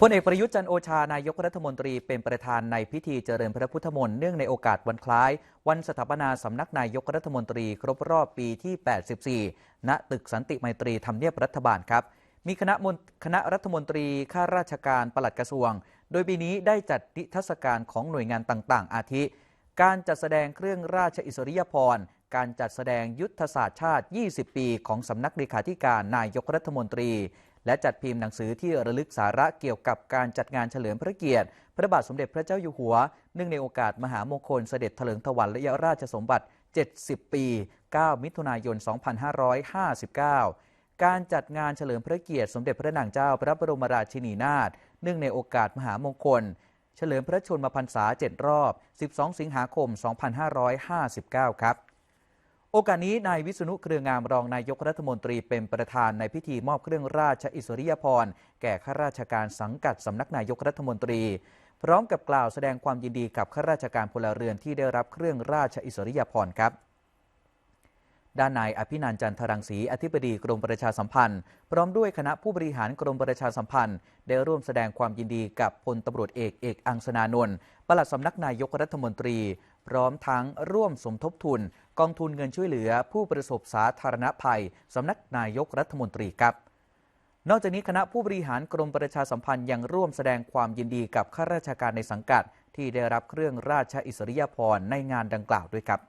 พลเอกประยุทธ์จันโอชานายกรัฐมนตรีเป็นประธานในพิธีเจริญพระพุทธมนต์เนื่องในโอกาสวันคล้าย วันสถาปนาสำนักนายกรัฐมนตรีครบรอบปีที่ 84 ณ ตึกสันติไมตรีทำเนียบรัฐบาลครับ มีคณะมนคณะรัฐมนตรีข้าราชการปลัดกระทรวง โดยปีนี้ได้จัดนิทรรศการของหน่วยงานต่าง ๆ อาทิ การจัดแสดงเครื่องราชอิสริยาภรณ์การจัดแสดงยุทธศาสตร์ชาติ 20 ปีของสำนักเลขาธิการนายกรัฐมนตรี และจัดพิมพ์หนังสือที่ระลึกสาระเกี่ยวกับการจัดงานเฉลิมพระเกียรติ พระบาทสมเด็จพระเจ้าอยู่หัว เนื่องในโอกาสมหามงคลเสด็จเถลิงถวัลยราชสมบัติ 70 ปี 9 มิถุนายน 2559 การจัดงานเฉลิมพระเกียรติ สมเด็จพระนางเจ้าพระบรมราชินีนาถ เนื่องในโอกาสมหามงคลเฉลิมพระชนมพรรษา 7 รอบ 12 สิงหาคม 2559 ครับ โอกาสนี้นายวิษณุเครืองามรองนายกรัฐมนตรีเป็นประธานในพิธีมอบเครื่องราชอิสริยาภรณ์แก่ข้าราชการสังกัดสำนักนายกรัฐมนตรี พร้อมกับกล่าวแสดงความยินดีกับข้าราชการพลเรือนที่ได้รับเครื่องราชอิสริยาภรณ์ครับด้านนายอภินันจันทรังสีอธิบดีกรมประชาสัมพันธ์ พร้อมด้วยคณะผู้บริหารกรมประชาสัมพันธ์ ได้ร่วมแสดงความยินดีกับพลตำรวจเอกเอกอังสนานนท์ปลัดสำนักนายกรัฐมนตรี พร้อมทั้งร่วมสมทบทุน กองทุนเงินช่วยเหลือผู้ประสบสาธารณภัยสำนักนายกรัฐมนตรีครับ นอกจากนี้คณะผู้บริหารกรมประชาสัมพันธ์ยังร่วมแสดงความยินดีกับข้าราชการในสังกัด ที่ได้รับเครื่องราชอิสริยาภรณ์ในงานดังกล่าวด้วยครับ